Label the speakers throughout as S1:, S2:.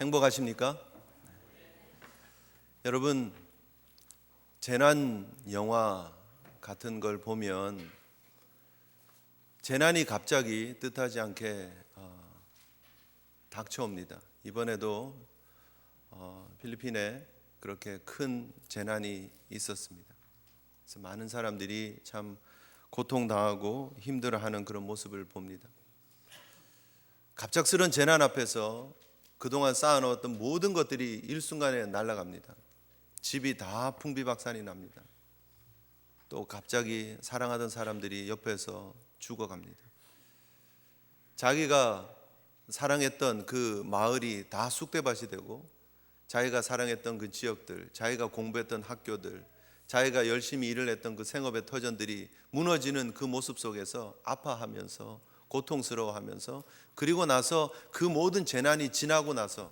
S1: 행복하십니까? 여러분 재난 영화 같은 걸 보면 재난이 갑자기 뜻하지 않게 어, 닥쳐옵니다. 이번에도 어, 필리핀에 그렇게 큰 재난이 있었습니다. 그래서 많은 사람들이 참 고통당하고 힘들어하는 그런 모습을 봅니다. 갑작스런 재난 앞에서 그동안 쌓아놓았던 모든 것들이 일순간에 날아갑니다. 집이 다 풍비박산이 납니다. 또 갑자기 사랑하던 사람들이 옆에서 죽어갑니다. 자기가 사랑했던 그 마을이 다 쑥대밭이 되고 자기가 사랑했던 그 지역들, 자기가 공부했던 학교들, 자기가 열심히 일을 했던 그 생업의 터전들이 무너지는 그 모습 속에서 아파하면서 고통스러워하면서 그리고 나서 그 모든 재난이 지나고 나서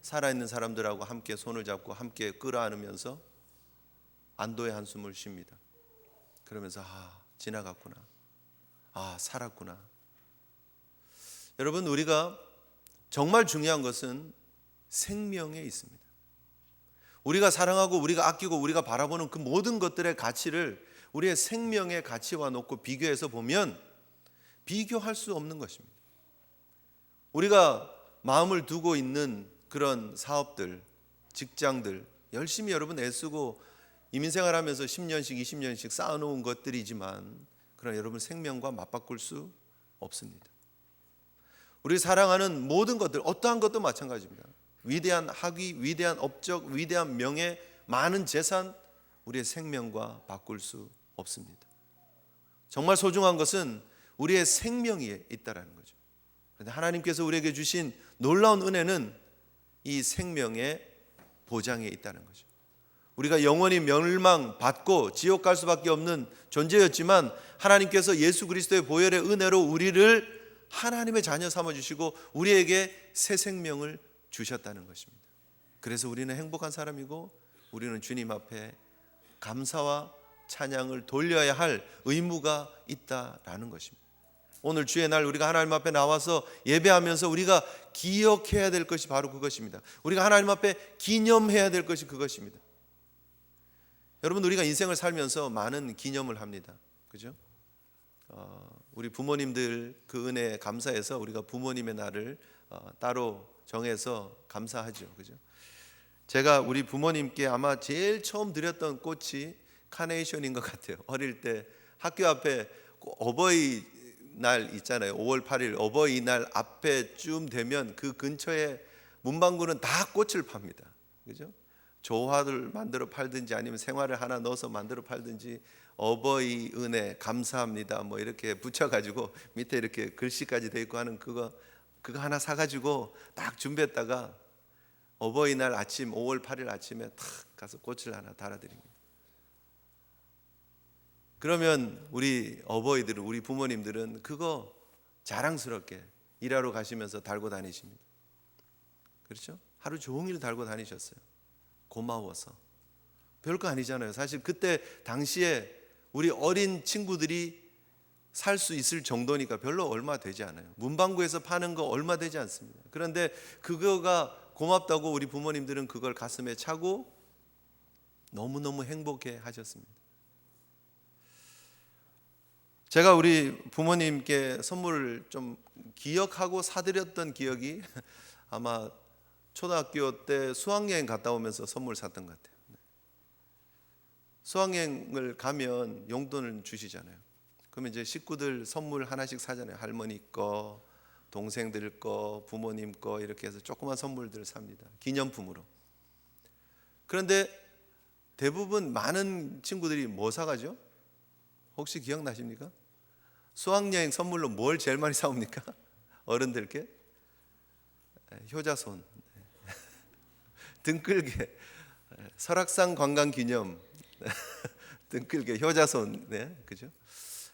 S1: 살아있는 사람들하고 함께 손을 잡고 함께 끌어안으면서 안도의 한숨을 쉽니다. 그러면서 아 지나갔구나. 아 살았구나. 여러분 우리가 정말 중요한 것은 생명에 있습니다. 우리가 사랑하고 우리가 아끼고 우리가 바라보는 그 모든 것들의 가치를 우리의 생명의 가치와 놓고 비교해서 보면 비교할 수 없는 것입니다. 우리가 마음을 두고 있는 그런 사업들, 직장들 열심히 여러분 애쓰고 이민 생활 하면서 10년씩 20년씩 쌓아놓은 것들이지만 그러나 여러분 생명과 맞바꿀 수 없습니다. 우리 사랑하는 모든 것들 어떠한 것도 마찬가지입니다. 위대한 학위, 위대한 업적, 위대한 명예, 많은 재산 우리의 생명과 바꿀 수 없습니다. 정말 소중한 것은 우리의 생명이 있다라는 거죠. 그런데 하나님께서 우리에게 주신 놀라운 은혜는 이 생명의 보장에 있다는 거죠. 우리가 영원히 멸망 받고 지옥 갈 수밖에 없는 존재였지만 하나님께서 예수 그리스도의 보혈의 은혜로 우리를 하나님의 자녀 삼아 주시고 우리에게 새 생명을 주셨다는 것입니다. 그래서 우리는 행복한 사람이고 우리는 주님 앞에 감사와 찬양을 돌려야 할 의무가 있다라는 것입니다. 오늘 주의 날 우리가 하나님 앞에 나와서 예배하면서 우리가 기억해야 될 것이 바로 그것입니다. 우리가 하나님 앞에 기념해야 될 것이 그것입니다. 여러분 우리가 인생을 살면서 많은 기념을 합니다. 그죠? 어, 우리 부모님들 그 은혜에 감사해서 우리가 부모님의 날을 어, 따로 정해서 감사하죠. 그죠? 제가 우리 부모님께 아마 제일 처음 드렸던 꽃이 카네이션인 것 같아요. 어릴 때 학교 앞에 어버이 날 있잖아요. 5월 8일 어버이날 앞에쯤 되면 그 근처에 문방구는 다 꽃을 팝니다. 그죠? 조화를 만들어 팔든지 아니면 생화를 하나 넣어서 만들어 팔든지 어버이 은혜 감사합니다. 뭐 이렇게 붙여 가지고 밑에 이렇게 글씨까지 돼 있고 하는 그거 그거 하나 사 가지고 딱 준비했다가 어버이날 아침 5월 8일 아침에 탁 가서 꽃을 하나 달아 드립니다. 그러면 우리 어버이들은 우리 부모님들은 그거 자랑스럽게 일하러 가시면서 달고 다니십니다. 그렇죠? 하루 종일 달고 다니셨어요. 고마워서. 별거 아니잖아요. 사실 그때 당시에 우리 어린 친구들이 살 수 있을 정도니까 별로 얼마 되지 않아요. 문방구에서 파는 거 얼마 되지 않습니다. 그런데 그거가 고맙다고 우리 부모님들은 그걸 가슴에 차고 너무너무 행복해 하셨습니다. 제가 우리 부모님께 선물을 좀 기억하고 사드렸던 기억이 아마 초등학교 때 수학여행 갔다 오면서 선물 샀던 것 같아요. 네. 수학여행을 가면 용돈을 주시잖아요. 그러면 이제 식구들 선물 하나씩 사잖아요. 할머니 거, 동생들 거, 부모님 거 이렇게 해서 조그만 선물들을 삽니다. 기념품으로. 그런데 대부분 많은 친구들이 뭐 사가죠? 혹시 기억나십니까? 수학여행 선물로 뭘 제일 많이 사옵니까? 어른들께? 효자손, 등끌개, 설악산 관광 기념, 등끌개, 효자손, 네, 그죠?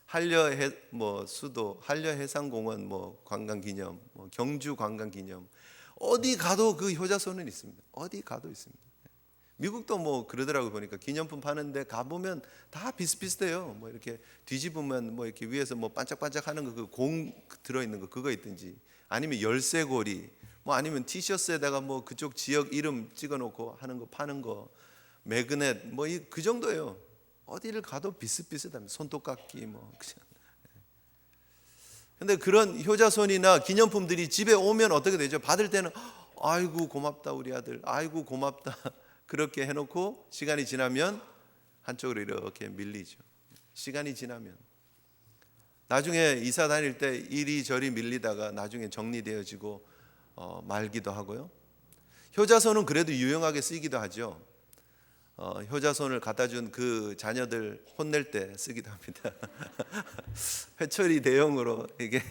S1: 한려 해 뭐 수도, 한려 해상공원 뭐 관광 기념, 뭐 경주 관광 기념, 어디 가도 그 효자손은 있습니다. 어디 가도 있습니다. 미국도 뭐 그러더라고 보니까 기념품 파는데 가 보면 다 비슷비슷해요. 뭐 이렇게 뒤집으면 뭐 이렇게 위에서 뭐 반짝반짝 하는 거 그 공 들어 있는 거 그거 있든지 아니면 열쇠고리 뭐 아니면 티셔츠에다가 뭐 그쪽 지역 이름 찍어 놓고 하는 거 파는 거 매그넷 뭐 그 정도예요. 어디를 가도 비슷비슷합니다. 손톱깎이 뭐 그냥. 근데 그런 효자손이나 기념품들이 집에 오면 어떻게 되죠? 받을 때는 아이고 고맙다 우리 아들, 아이고 고맙다 그렇게 해놓고 시간이 지나면 한쪽으로 이렇게 밀리죠. 시간이 지나면 나중에 이사 다닐 때 이리저리 밀리다가 나중에 정리되어지고 어, 말기도 하고요. 효자손은 그래도 유용하게 쓰이기도 하죠. 어, 효자손을 갖다 준 그 자녀들 혼낼 때 쓰기도 합니다. 회초리 대용으로 이게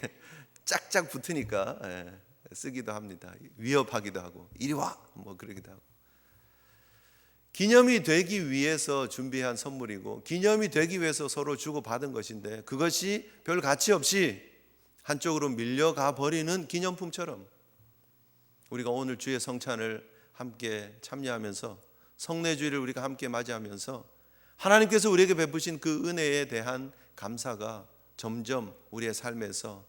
S1: 짝짝 붙으니까 예, 쓰기도 합니다. 위협하기도 하고 이리 와 뭐 그러기도 하고. 기념이 되기 위해서 준비한 선물이고 기념이 되기 위해서 서로 주고 받은 것인데 그것이 별 가치 없이 한쪽으로 밀려가 버리는 기념품처럼 우리가 오늘 주의 성찬을 함께 참여하면서 성례주의를 우리가 함께 맞이하면서 하나님께서 우리에게 베푸신 그 은혜에 대한 감사가 점점 우리의 삶에서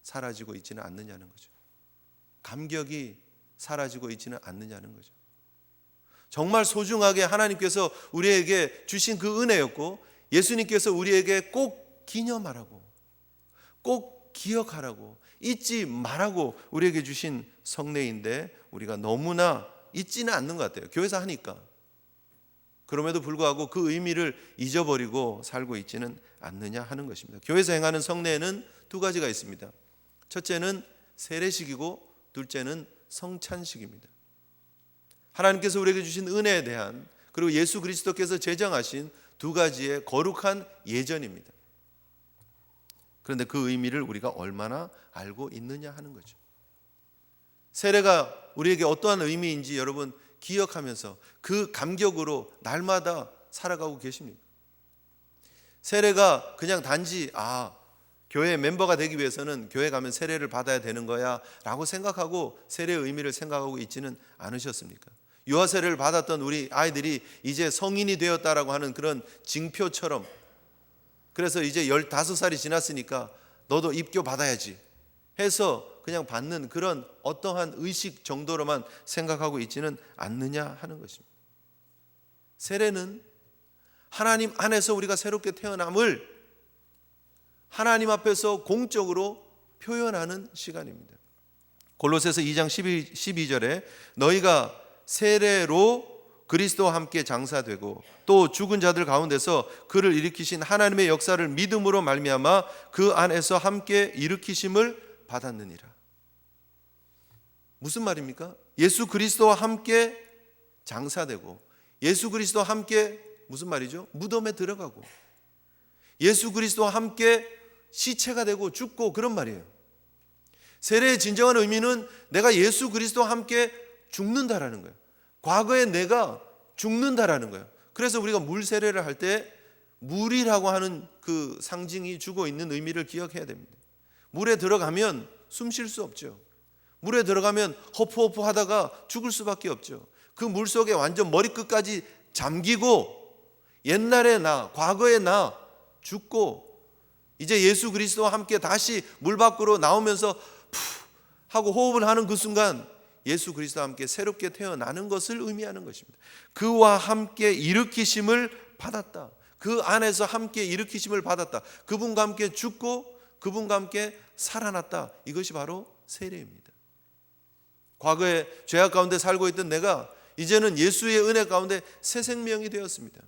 S1: 사라지고 있지는 않느냐는 거죠. 감격이 사라지고 있지는 않느냐는 거죠. 정말 소중하게 하나님께서 우리에게 주신 그 은혜였고 예수님께서 우리에게 꼭 기념하라고 꼭 기억하라고 잊지 말라고 우리에게 주신 성례인데 우리가 너무나 잊지는 않는 것 같아요. 교회에서 하니까. 그럼에도 불구하고 그 의미를 잊어버리고 살고 있지는 않느냐 하는 것입니다. 교회에서 행하는 성례에는 두 가지가 있습니다. 첫째는 세례식이고 둘째는 성찬식입니다. 하나님께서 우리에게 주신 은혜에 대한 그리고 예수 그리스도께서 제정하신 두 가지의 거룩한 예전입니다. 그런데 그 의미를 우리가 얼마나 알고 있느냐 하는 거죠. 세례가 우리에게 어떠한 의미인지 여러분 기억하면서 그 감격으로 날마다 살아가고 계십니까? 세례가 그냥 단지 아 교회 멤버가 되기 위해서는 교회 가면 세례를 받아야 되는 거야 라고 생각하고 세례의 의미를 생각하고 있지는 않으셨습니까? 유아 세례를 받았던 우리 아이들이 이제 성인이 되었다라고 하는 그런 징표처럼 그래서 이제 15살이 지났으니까 너도 입교 받아야지 해서 그냥 받는 그런 어떠한 의식 정도로만 생각하고 있지는 않느냐 하는 것입니다. 세례는 하나님 안에서 우리가 새롭게 태어남을 하나님 앞에서 공적으로 표현하는 시간입니다. 골로새서 2장 12, 12절에 너희가 세례로 그리스도와 함께 장사되고 또 죽은 자들 가운데서 그를 일으키신 하나님의 역사를 믿음으로 말미암아 그 안에서 함께 일으키심을 받았느니라. 무슨 말입니까? 예수 그리스도와 함께 장사되고 예수 그리스도와 함께 무슨 말이죠? 무덤에 들어가고 예수 그리스도와 함께 시체가 되고 죽고 그런 말이에요. 세례의 진정한 의미는 내가 예수 그리스도와 함께 죽는다라는 거예요. 과거에 내가 죽는다라는 거예요. 그래서 우리가 물 세례를 할 때 물이라고 하는 그 상징이 주고 있는 의미를 기억해야 됩니다. 물에 들어가면 숨 쉴 수 없죠. 물에 들어가면 허프허프 하다가 죽을 수밖에 없죠. 그 물 속에 완전 머리끝까지 잠기고 옛날의 나, 과거의 나 죽고 이제 예수 그리스도와 함께 다시 물 밖으로 나오면서 푸 하고 호흡을 하는 그 순간 예수 그리스도와 함께 새롭게 태어나는 것을 의미하는 것입니다. 그와 함께 일으키심을 받았다. 그 안에서 함께 일으키심을 받았다. 그분과 함께 죽고 그분과 함께 살아났다. 이것이 바로 세례입니다. 과거에 죄악 가운데 살고 있던 내가 이제는 예수의 은혜 가운데 새 생명이 되었습니다.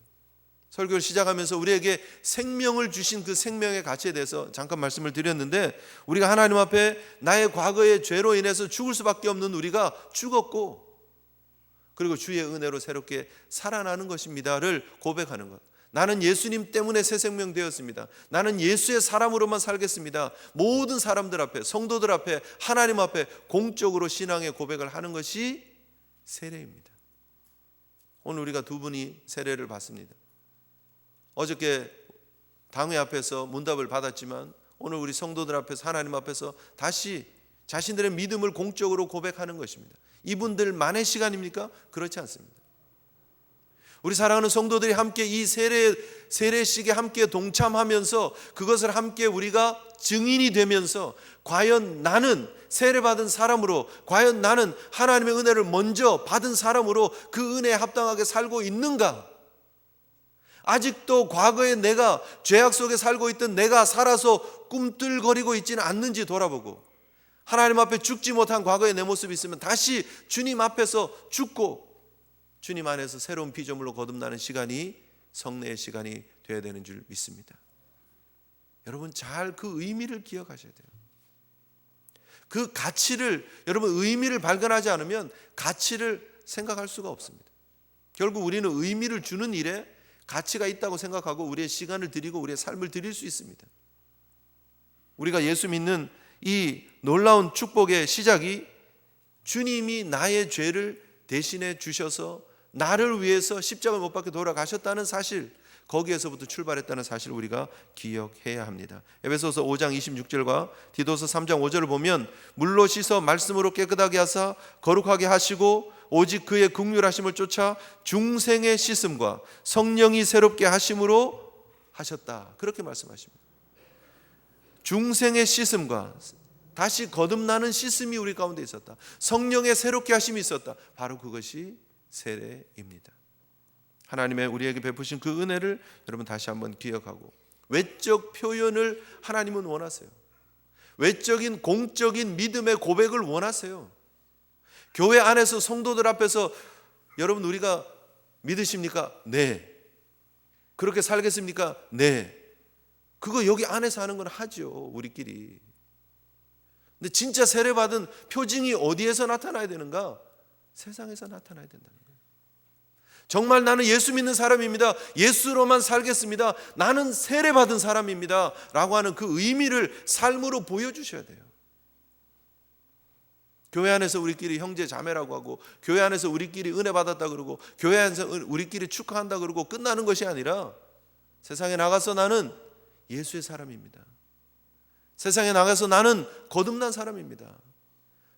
S1: 설교를 시작하면서 우리에게 생명을 주신 그 생명의 가치에 대해서 잠깐 말씀을 드렸는데 우리가 하나님 앞에 나의 과거의 죄로 인해서 죽을 수밖에 없는 우리가 죽었고 그리고 주의 은혜로 새롭게 살아나는 것입니다를 고백하는 것. 나는 예수님 때문에 새 생명 되었습니다. 나는 예수의 사람으로만 살겠습니다. 모든 사람들 앞에, 성도들 앞에, 하나님 앞에 공적으로 신앙의 고백을 하는 것이 세례입니다. 오늘 우리가 두 분이 세례를 받습니다. 어저께 당회 앞에서 문답을 받았지만 오늘 우리 성도들 앞에서 하나님 앞에서 다시 자신들의 믿음을 공적으로 고백하는 것입니다. 이분들만의 시간입니까? 그렇지 않습니다. 우리 사랑하는 성도들이 함께 이 세례 세례식에 함께 동참하면서 그것을 함께 우리가 증인이 되면서 과연 나는 세례받은 사람으로 과연 나는 하나님의 은혜를 먼저 받은 사람으로 그 은혜에 합당하게 살고 있는가? 아직도 과거에 내가 죄악 속에 살고 있던 내가 살아서 꿈틀거리고 있지는 않는지 돌아보고 하나님 앞에 죽지 못한 과거의 내 모습이 있으면 다시 주님 앞에서 죽고 주님 안에서 새로운 피조물로 거듭나는 시간이 성례의 시간이 되어야 되는 줄 믿습니다. 여러분 잘 그 의미를 기억하셔야 돼요. 그 가치를 여러분 의미를 발견하지 않으면 가치를 생각할 수가 없습니다. 결국 우리는 의미를 주는 일에 가치가 있다고 생각하고 우리의 시간을 드리고 우리의 삶을 드릴 수 있습니다. 우리가 예수 믿는 이 놀라운 축복의 시작이 주님이 나의 죄를 대신해 주셔서 나를 위해서 십자가를 못 박혀 돌아가셨다는 사실 거기에서부터 출발했다는 사실을 우리가 기억해야 합니다. 에베소서 5장 26절과 디도서 3장 5절을 보면 물로 씻어 말씀으로 깨끗하게 하사 거룩하게 하시고 오직 그의 극률하심을 쫓아 중생의 씻음과 성령이 새롭게 하심으로 하셨다. 그렇게 말씀하십니다. 중생의 씻음과 다시 거듭나는 씻음이 우리 가운데 있었다. 성령의 새롭게 하심이 있었다. 바로 그것이 세례입니다. 하나님의 우리에게 베푸신 그 은혜를 여러분 다시 한번 기억하고 외적 표현을 하나님은 원하세요. 외적인 공적인 믿음의 고백을 원하세요. 교회 안에서 성도들 앞에서 여러분 우리가 믿으십니까? 네. 그렇게 살겠습니까? 네. 그거 여기 안에서 하는 건 하죠. 우리끼리. 근데 진짜 세례받은 표징이 어디에서 나타나야 되는가? 세상에서 나타나야 된다는 거예요. 정말 나는 예수 믿는 사람입니다. 예수로만 살겠습니다. 나는 세례받은 사람입니다. 라고 하는 그 의미를 삶으로 보여주셔야 돼요. 교회 안에서 우리끼리 형제 자매라고 하고 교회 안에서 우리끼리 은혜 받았다 그러고 교회 안에서 우리끼리 축하한다 그러고 끝나는 것이 아니라 세상에 나가서 나는 예수의 사람입니다. 세상에 나가서 나는 거듭난 사람입니다.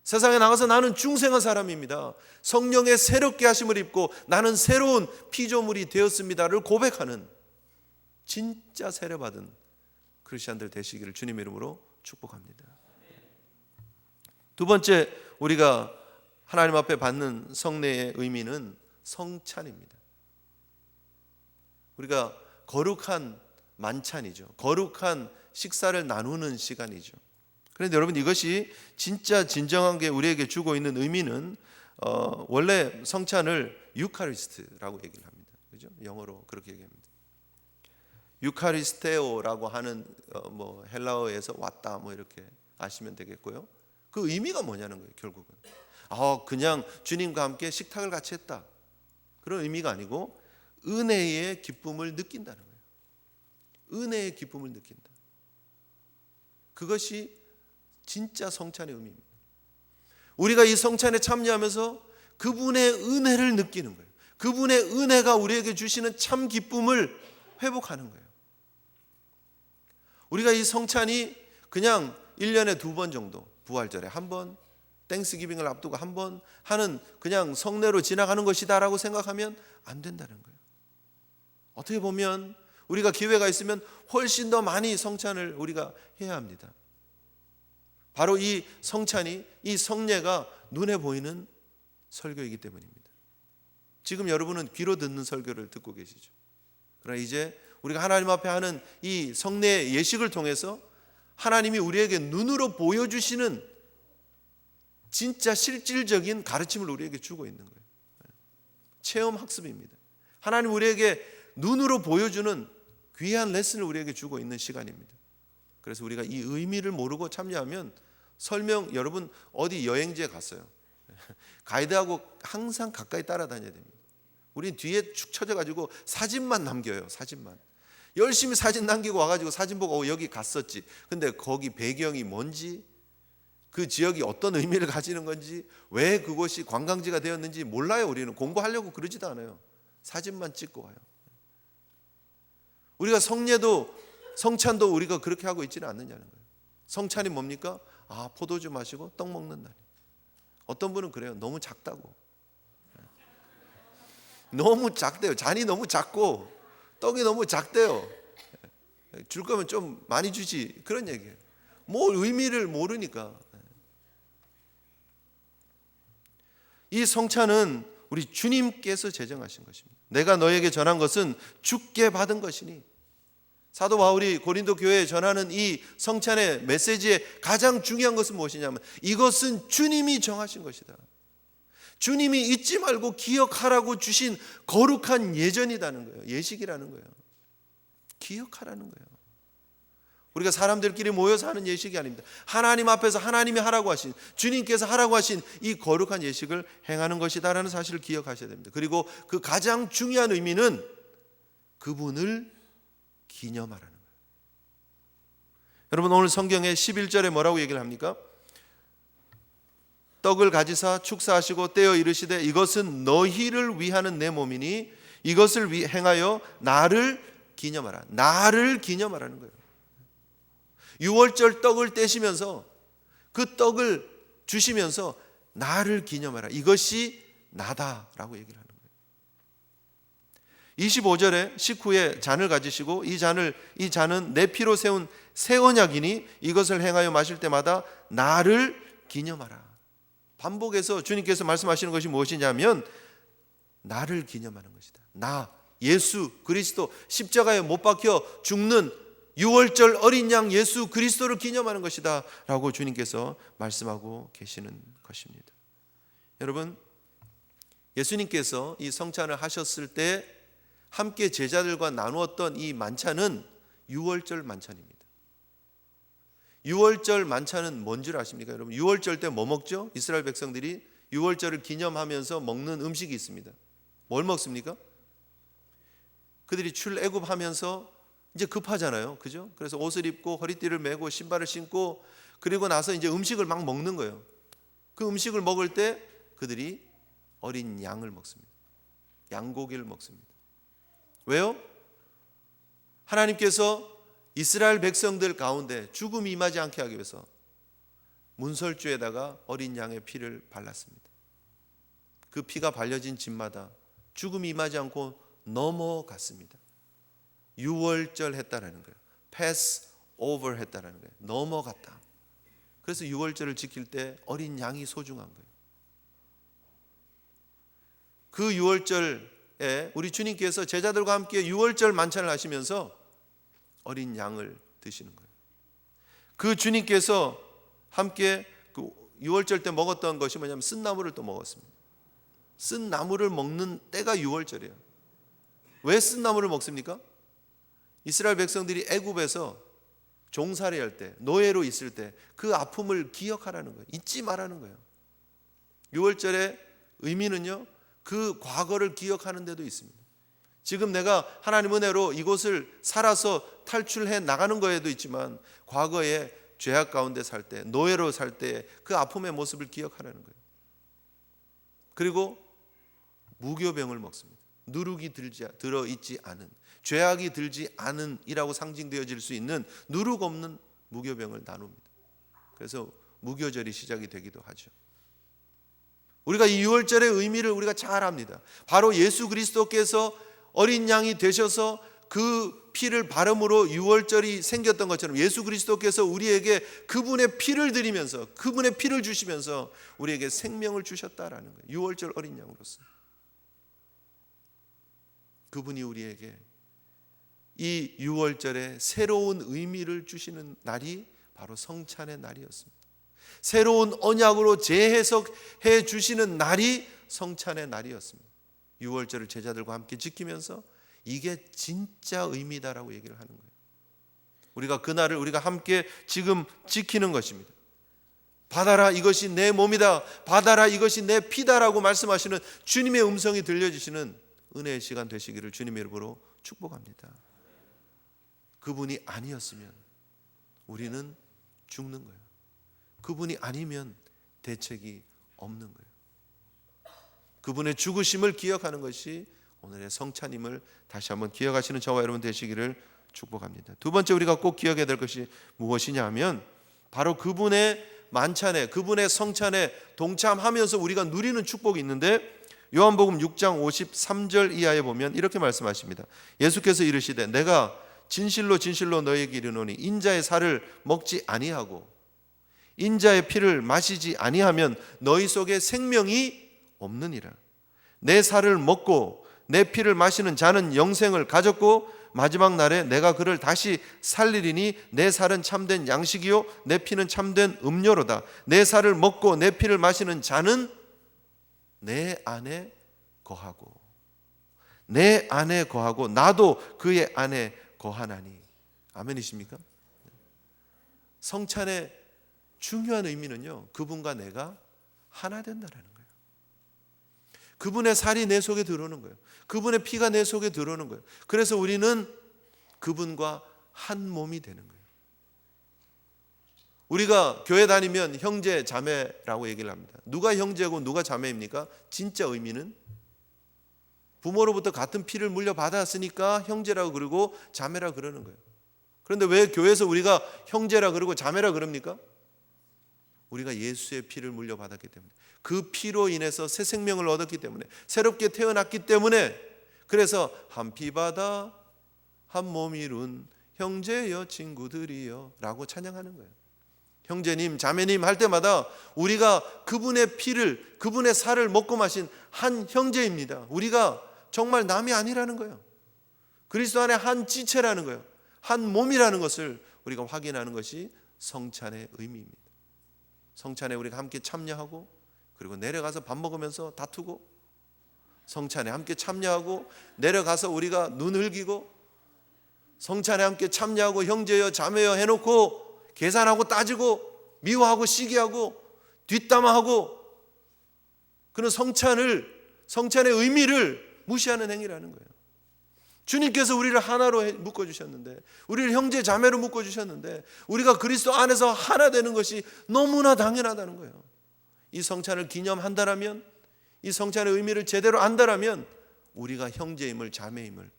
S1: 세상에 나가서 나는 중생한 사람입니다. 성령의 새롭게 하심을 입고 나는 새로운 피조물이 되었습니다를 고백하는 진짜 세례받은 크리스천들 되시기를 주님 이름으로 축복합니다. 두 번째 우리가 하나님 앞에 받는 성례의 의미는 성찬입니다. 우리가 거룩한 만찬이죠. 거룩한 식사를 나누는 시간이죠. 그런데 여러분 이것이 진짜 진정한 게 우리에게 주고 있는 의미는 어, 원래 성찬을 유카리스트라고 얘기를 합니다. 그죠? 영어로 그렇게 얘기합니다. 유카리스테오라고 하는 어, 뭐 헬라어에서 왔다 뭐 이렇게 아시면 되겠고요. 그 의미가 뭐냐는 거예요, 결국은. 아, 그냥 주님과 함께 식탁을 같이 했다. 그런 의미가 아니고 은혜의 기쁨을 느낀다는 거예요. 은혜의 기쁨을 느낀다. 그것이 진짜 성찬의 의미입니다. 우리가 이 성찬에 참여하면서 그분의 은혜를 느끼는 거예요. 그분의 은혜가 우리에게 주시는 참 기쁨을 회복하는 거예요. 우리가 이 성찬이 그냥 1년에 두 번 정도 부활절에 한 번, 땡스기빙을 앞두고 한 번 하는 그냥 성례로 지나가는 것이다라고 생각하면 안 된다는 거예요. 어떻게 보면 우리가 기회가 있으면 훨씬 더 많이 성찬을 우리가 해야 합니다. 바로 이 성찬이 이 성례가 눈에 보이는 설교이기 때문입니다. 지금 여러분은 귀로 듣는 설교를 듣고 계시죠. 그러나 이제 우리가 하나님 앞에 하는 이 성례 예식을 통해서 하나님이 우리에게 눈으로 보여주시는 진짜 실질적인 가르침을 우리에게 주고 있는 거예요. 체험 학습입니다. 하나님 우리에게 눈으로 보여주는 귀한 레슨을 우리에게 주고 있는 시간입니다. 그래서 우리가 이 의미를 모르고 참여하면 설명 여러분 어디 여행지에 갔어요. 가이드하고 항상 가까이 따라다녀야 됩니다. 우린 뒤에 축 처져 가지고 사진만 남겨요. 사진만. 열심히 사진 남기고 와가지고 사진 보고 어, 여기 갔었지. 근데 거기 배경이 뭔지 그 지역이 어떤 의미를 가지는 건지 왜 그곳이 관광지가 되었는지 몰라요. 우리는 공부하려고 그러지도 않아요. 사진만 찍고 와요. 우리가 성례도 성찬도 우리가 그렇게 하고 있지는 않느냐는 거예요. 성찬이 뭡니까? 아 포도주 마시고 떡 먹는 날. 어떤 분은 그래요. 너무 작다고. 너무 작대요. 잔이 너무 작고 떡이 너무 작대요. 줄 거면 좀 많이 주지 그런 얘기예요. 뭐 의미를 모르니까. 이 성찬은 우리 주님께서 제정하신 것입니다. 내가 너에게 전한 것은 죽게 받은 것이니 사도 바울이 고린도 교회에 전하는 이 성찬의 메시지의 가장 중요한 것은 무엇이냐면 이것은 주님이 정하신 것이다. 주님이 잊지 말고 기억하라고 주신 거룩한 예전이라는 거예요. 예식이라는 거예요. 기억하라는 거예요. 우리가 사람들끼리 모여서 하는 예식이 아닙니다. 하나님 앞에서 하나님이 하라고 하신 주님께서 하라고 하신 이 거룩한 예식을 행하는 것이다라는 사실을 기억하셔야 됩니다. 그리고 그 가장 중요한 의미는 그분을 기념하라는 거예요. 여러분 오늘 성경의 11절에 뭐라고 얘기를 합니까? 떡을 가지사 축사하시고 떼어 이르시되 이것은 너희를 위하는 내 몸이니 이것을 위 행하여 나를 기념하라. 나를 기념하라는 거예요. 6월절 떡을 떼시면서 그 떡을 주시면서 나를 기념하라. 이것이 나다라고 얘기를 하는 거예요. 25절에 식후에 잔을 가지시고 이 잔을 이 잔은 내 피로 세운 새 언약이니 이것을 행하여 마실 때마다 나를 기념하라. 반복해서 주님께서 말씀하시는 것이 무엇이냐면 나를 기념하는 것이다. 나 예수 그리스도 십자가에 못 박혀 죽는 6월절 어린 양 예수 그리스도를 기념하는 것이다라고 주님께서 말씀하고 계시는 것입니다. 여러분 예수님께서 이 성찬을 하셨을 때 함께 제자들과 나누었던 이 만찬은 6월절 만찬입니다. 6월절 만찬은 뭔 줄 아십니까? 여러분 6월절 때 뭐 먹죠? 이스라엘 백성들이 6월절을 기념하면서 먹는 음식이 있습니다. 뭘 먹습니까? 그들이 출애굽하면서 이제 급하잖아요. 그죠? 그래서 옷을 입고 허리띠를 메고 신발을 신고 그리고 나서 이제 음식을 막 먹는 거예요. 그 음식을 먹을 때 그들이 어린 양을 먹습니다. 양고기를 먹습니다. 왜요? 하나님께서 이스라엘 백성들 가운데 죽음이 임하지 않게 하기 위해서 문설주에다가 어린 양의 피를 발랐습니다. 그 피가 발려진 집마다 죽음이 임하지 않고 넘어갔습니다. 유월절 했다라는 거예요. 패스 오버 했다라는 거예요. 넘어갔다. 그래서 유월절을 지킬 때 어린 양이 소중한 거예요. 그 유월절에 우리 주님께서 제자들과 함께 유월절 만찬을 하시면서 어린 양을 드시는 거예요. 그 주님께서 함께 그 6월절 때 먹었던 것이 뭐냐면 쓴나물을 또 먹었습니다. 쓴나물을 먹는 때가 6월절이에요. 왜 쓴나물을 먹습니까? 이스라엘 백성들이 애굽에서 종살이 할 때, 노예로 있을 때 그 아픔을 기억하라는 거예요. 잊지 말라는 거예요. 6월절의 의미는요. 그 과거를 기억하는 데도 있습니다. 지금 내가 하나님 은혜로 이곳을 살아서 탈출해 나가는 거에도 있지만 과거에 죄악 가운데 살 때, 노예로 살 때 그 아픔의 모습을 기억하라는 거예요. 그리고 무교병을 먹습니다. 누룩이 들지 들어 있지 않은 죄악이 들지 않은이라고 상징되어질 수 있는 누룩 없는 무교병을 나눕니다. 그래서 무교절이 시작이 되기도 하죠. 우리가 이 6월절의 의미를 우리가 잘 압니다. 바로 예수 그리스도께서 어린 양이 되셔서 그 피를 바름으로 6월절이 생겼던 것처럼 예수 그리스도께서 우리에게 그분의 피를 드리면서 그분의 피를 주시면서 우리에게 생명을 주셨다라는 거예요. 6월절 어린 양으로서. 그분이 우리에게 이 6월절에 새로운 의미를 주시는 날이 바로 성찬의 날이었습니다. 새로운 언약으로 재해석해 주시는 날이 성찬의 날이었습니다. 6월절을 제자들과 함께 지키면서 이게 진짜 의미다라고 얘기를 하는 거예요. 우리가 그날을 우리가 함께 지금 지키는 것입니다. 받아라 이것이 내 몸이다. 받아라 이것이 내 피다라고 말씀하시는 주님의 음성이 들려주시는 은혜의 시간 되시기를 주님의 이름으로 축복합니다. 그분이 아니었으면 우리는 죽는 거예요. 그분이 아니면 대책이 없는 거예요. 그분의 죽으심을 기억하는 것이 오늘의 성찬임을 다시 한번 기억하시는 저와 여러분 되시기를 축복합니다. 두 번째 우리가 꼭 기억해야 될 것이 무엇이냐면 바로 그분의 만찬에 그분의 성찬에 동참하면서 우리가 누리는 축복이 있는데 요한복음 6장 53절 이하에 보면 이렇게 말씀하십니다. 예수께서 이르시되 내가 진실로 진실로 너희에게 이르노니 인자의 살을 먹지 아니하고 인자의 피를 마시지 아니하면 너희 속에 생명이 없느니라. 내 살을 먹고 내 피를 마시는 자는 영생을 가졌고 마지막 날에 내가 그를 다시 살리리니 내 살은 참된 양식이요 내 피는 참된 음료로다. 내 살을 먹고 내 피를 마시는 자는 내 안에 거하고 내 안에 거하고 나도 그의 안에 거하나니 아멘이십니까? 성찬의 중요한 의미는요 그분과 내가 하나 된다라는. 그분의 살이 내 속에 들어오는 거예요. 그분의 피가 내 속에 들어오는 거예요. 그래서 우리는 그분과 한 몸이 되는 거예요. 우리가 교회 다니면 형제 자매라고 얘기를 합니다. 누가 형제고 누가 자매입니까? 진짜 의미는 부모로부터 같은 피를 물려받았으니까 형제라고 그러고 자매라 그러는 거예요. 그런데 왜 교회에서 우리가 형제라 그러고 자매라 그럽니까? 우리가 예수의 피를 물려받았기 때문에 그 피로 인해서 새 생명을 얻었기 때문에 새롭게 태어났기 때문에 그래서 한 피바다 한몸 이룬 형제여 친구들이여 라고 찬양하는 거예요. 형제님, 자매님 할 때마다 우리가 그분의 피를 그분의 살을 먹고 마신 한 형제입니다. 우리가 정말 남이 아니라는 거예요. 그리스도 안에 한 지체라는 거예요. 한 몸이라는 것을 우리가 확인하는 것이 성찬의 의미입니다. 성찬에 우리가 함께 참여하고 그리고 내려가서 밥 먹으면서 다투고 성찬에 함께 참여하고 내려가서 우리가 눈 흘기고 성찬에 함께 참여하고 형제여 자매여 해놓고 계산하고 따지고 미워하고 시기하고 뒷담화하고 그는 성찬을 성찬의 의미를 무시하는 행위라는 거예요. 주님께서 우리를 하나로 묶어 주셨는데 우리를 형제 자매로 묶어 주셨는데 우리가 그리스도 안에서 하나 되는 것이 너무나 당연하다는 거예요. 이 성찬을 기념한다라면 이 성찬의 의미를 제대로 안다라면 우리가 형제임을 자매임을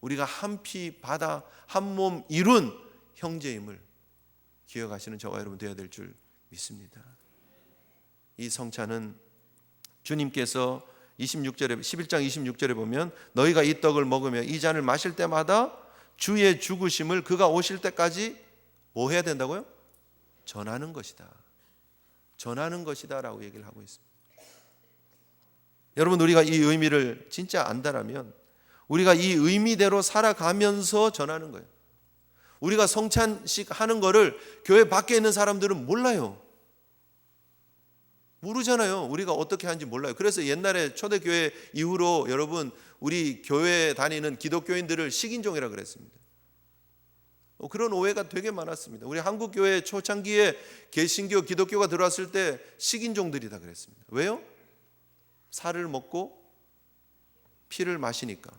S1: 우리가 한 피 바다 한 몸 이룬 형제임을 기억하시는 저와 여러분 되어야 될 줄 믿습니다. 이 성찬은 주님께서 26절에 11장 26절에 보면 너희가 이 떡을 먹으며 이 잔을 마실 때마다 주의 죽으심을 그가 오실 때까지 뭐 해야 된다고요? 전하는 것이다. 전하는 것이다라고 얘기를 하고 있습니다. 여러분 우리가 이 의미를 진짜 안다라면 우리가 이 의미대로 살아가면서 전하는 거예요. 우리가 성찬식 하는 거를 교회 밖에 있는 사람들은 몰라요. 모르잖아요. 우리가 어떻게 하는지 몰라요. 그래서 옛날에 초대교회 이후로 여러분 우리 교회 다니는 기독교인들을 식인종이라 그랬습니다. 어, 그런 오해가 되게 많았습니다. 우리 한국 교회 초창기에 개신교 기독교가 들어왔을 때 식인종들이다 그랬습니다. 왜요? 살을 먹고 피를 마시니까.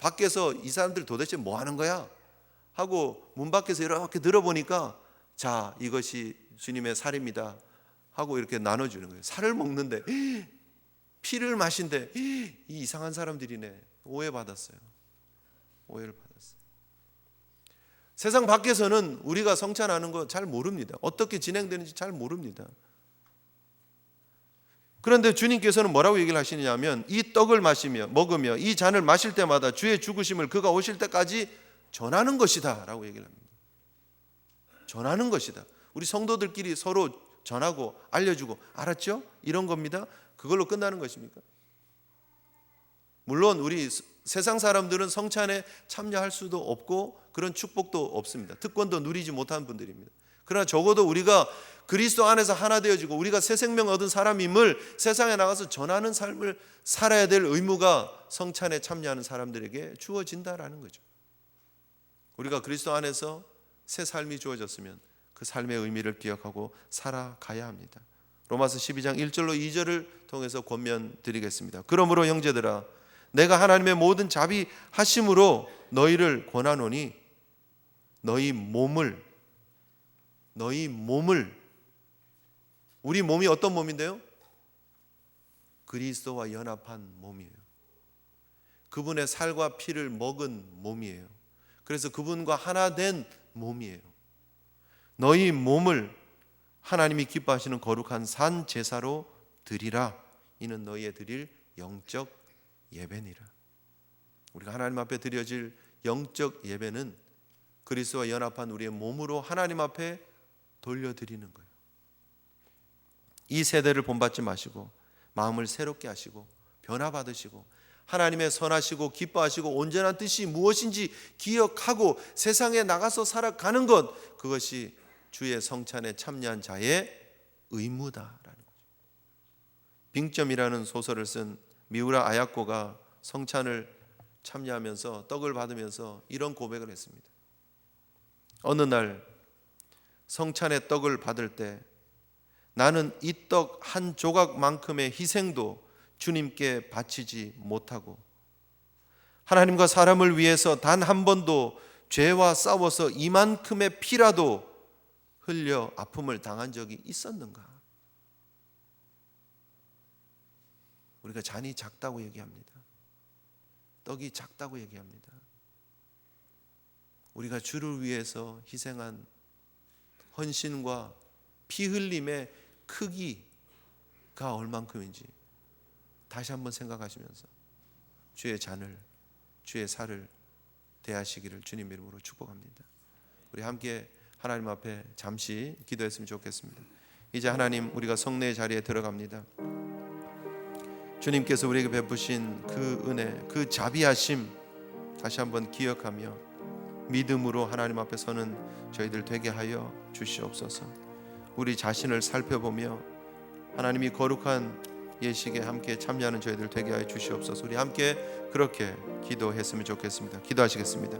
S1: 밖에서 이 사람들 도대체 뭐 하는 거야? 하고 문 밖에서 이렇게 들어보니까 자, 이것이 주님의 살입니다. 하고 이렇게 나눠주는 거예요. 살을 먹는데 피를 마신데 이 이상한 사람들이네. 오해받았어요. 오해를 받았어요. 세상 밖에서는 우리가 성찬하는 거 잘 모릅니다. 어떻게 진행되는지 잘 모릅니다. 그런데 주님께서는 뭐라고 얘기를 하시느냐면 이 떡을 마시며 먹으며 이 잔을 마실 때마다 주의 죽으심을 그가 오실 때까지 전하는 것이다라고 얘기를 합니다. 전하는 것이다. 우리 성도들끼리 서로 전하고 알려주고 알았죠? 이런 겁니다. 그걸로 끝나는 것입니까? 물론 우리 세상 사람들은 성찬에 참여할 수도 없고 그런 축복도 없습니다. 특권도 누리지 못한 분들입니다. 그러나 적어도 우리가 그리스도 안에서 하나 되어지고 우리가 새 생명 얻은 사람임을 세상에 나가서 전하는 삶을 살아야 될 의무가 성찬에 참여하는 사람들에게 주어진다라는 거죠. 우리가 그리스도 안에서 새 삶이 주어졌으면 그 삶의 의미를 기억하고 살아가야 합니다. 로마서 12장 1절로 2절을 통해서 권면 드리겠습니다. 그러므로 형제들아 내가 하나님의 모든 자비 하심으로 너희를 권하노니 너희 몸을 너희 몸을 우리 몸이 어떤 몸인데요? 그리스도와 연합한 몸이에요. 그분의 살과 피를 먹은 몸이에요. 그래서 그분과 하나 된 몸이에요. 너희 몸을 하나님이 기뻐하시는 거룩한 산 제사로 드리라. 이는 너희의 드릴 영적 예배니라. 우리가 하나님 앞에 드려질 영적 예배는 그리스도와 연합한 우리의 몸으로 하나님 앞에 돌려드리는 거예요. 이 세대를 본받지 마시고 마음을 새롭게 하시고 변화받으시고 하나님의 선하시고 기뻐하시고 온전한 뜻이 무엇인지 기억하고 세상에 나가서 살아가는 것 그것이 주의 성찬에 참여한 자의 의무다라는 거죠. 빙점이라는 소설을 쓴 미우라 아야코가 성찬을 참여하면서 떡을 받으면서 이런 고백을 했습니다. 어느 날 성찬의 떡을 받을 때 나는 이 떡 한 조각만큼의 희생도 주님께 바치지 못하고 하나님과 사람을 위해서 단 한 번도 죄와 싸워서 이만큼의 피라도 흘려 아픔을 당한 적이 있었는가? 우리가 잔이 작다고 얘기합니다. 떡이 작다고 얘기합니다. 우리가 주를 위해서 희생한 헌신과 피 흘림의 크기가 얼만큼인지 다시 한번 생각하시면서 주의 잔을 주의 살을 대하시기를 주님 이름으로 축복합니다. 우리 함께 하나님 앞에 잠시 기도했으면 좋겠습니다. 이제 하나님 우리가 성례의 자리에 들어갑니다. 주님께서 우리에게 베푸신 그 은혜, 그 자비하심 다시 한번 기억하며 믿음으로 하나님 앞에 서는 저희들 되게 하여 주시옵소서. 우리 자신을 살펴보며 하나님이 거룩한 예식에 함께 참여하는 저희들 되게 하여 주시옵소서. 우리 함께 그렇게 기도했으면 좋겠습니다. 기도하시겠습니다.